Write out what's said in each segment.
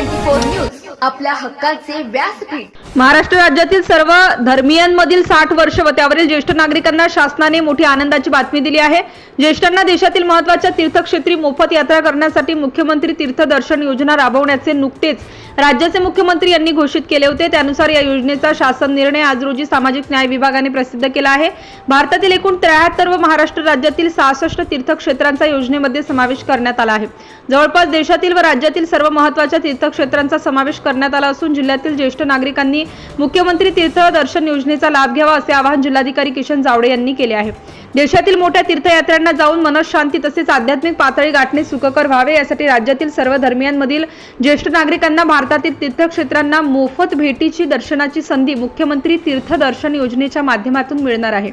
24 News. आपल्या हक्काचे व्यासपीठ. महाराष्ट्र राज्यातील सर्व धर्मियांमधील साठ वर्ष व त्यावरील ज्येष्ठ नागरिकांना शासनाने मोठी आनंदाची बातमी दिली आहे. ज्येष्ठांना देशातील महत्त्वाच्या तीर्थक्षेत्री मोफत यात्रा करण्यासाठी मुख्यमंत्री तीर्थदर्शन योजना राबवण्याचे नुकतेच राज्याचे मुख्यमंत्री यांनी घोषित केले होते. त्यानुसार या योजनेचा शासन निर्णय आज रोजी सामाजिक न्याय विभागाने प्रसिद्ध केला आहे. भारतातील एकूण त्र्याहत्तर व महाराष्ट्र राज्यातील सहासष्ट तीर्थक्षेत्रांचा योजनेमध्ये समावेश करण्यात आला आहे. जवळपास देशातील व राज्यातील सर्व महत्त्वाच्या तीर्थक्षेत्रांचा समावेश करण्यात आला असून जिल्ह्यातील ज्येष्ठ नागरिकांनी मुख्यमंत्री तीर्थदर्शन योजनेचा लाभ घ्यावा असे आवाहन जिल्हाधिकारी किशन जावडे यांनी केले आहे. देशातील मोठ्या तीर्थयात्रांना जाऊन मनशांती तसेच आध्यात्मिक पातळी गाठणे सुखकर व्हावे यासाठी राज्यातील सर्व धर्मियांमधील ज्येष्ठ नागरिकांना भारतातील तीर्थक्षेत्रांना मोफत भेटीची दर्शनाची संधी मुख्यमंत्री तीर्थदर्शन योजनेच्या माध्यमातून मिळणार आहे.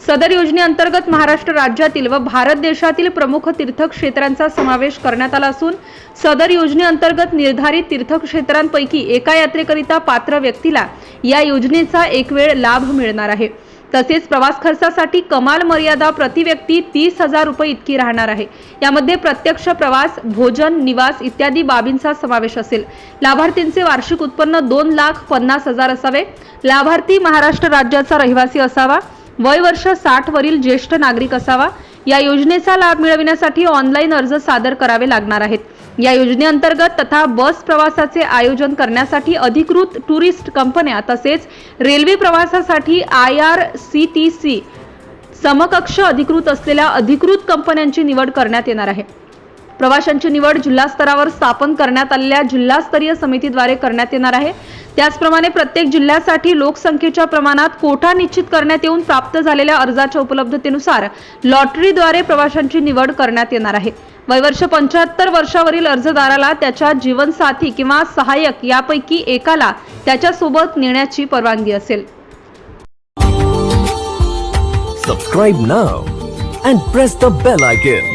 सदर योजनेअंतर्गत महाराष्ट्र राज्यातील व भारत देशातील प्रमुख तीर्थक्षेत्रांचा समावेश करण्यात आला असून सदर योजनेअंतर्गत निर्धारित तीर्थक्षेत्रांपैकी एका यात्रेकरिता पात्र व्यक्तीला या योजनेचा एक वेळ लाभ मिळणार आहे. तसेच प्रवास खर्चासाठी कमाल मर्यादा प्रति व्यक्ती तीस हजार रुपये इतकी राहणार आहे. यामध्ये प्रत्यक्ष प्रवास भोजन निवास इत्यादी बाबींचा समावेश असेल. लाभार्थींचे वार्षिक उत्पन्न दोन लाख पन्नास हजार असावे. लाभार्थी महाराष्ट्र राज्याचा रहिवासी असावा. वय वर्ष साठ वरील ज्येष्ठ नागरिक असावा. या योजनेचा लाभ मिळविण्यासाठी ऑनलाईन अर्ज सादर करावे लागणार आहेत. या योजनेअंतर्गत तथा बस प्रवासाचे आयोजन करण्यासाठी अधिकृत टुरिस्ट कंपन्या तसेच रेल्वे प्रवासासाठी I R C T C समकक्ष अधिकृत असलेल्या अधिकृत कंपन्यांची निवड करण्यात येणार आहे. प्रवाशांची निवड जिल्हा स्तरावर स्थापन करण्यात आलेल्या जिल्हास्तरीय समितीद्वारे करण्यात येणार आहे. त्याचप्रमाणे प्रत्येक जिल्ह्यासाठी लोकसंख्येच्या प्रमाणात कोठा निश्चित करण्यात येऊन प्राप्त झालेल्या अर्जाच्या उपलब्धतेनुसार लॉटरीद्वारे प्रवाशांची निवड करण्यात येणार आहे. वयवर्ष पंच्याहत्तर वर्षावरील अर्जदाराला त्याच्या जीवनसाथी किंवा सहाय्यक यापैकी एकाला त्याच्यासोबत नेण्याची परवानगी असेल. Subscribe now and press the bell icon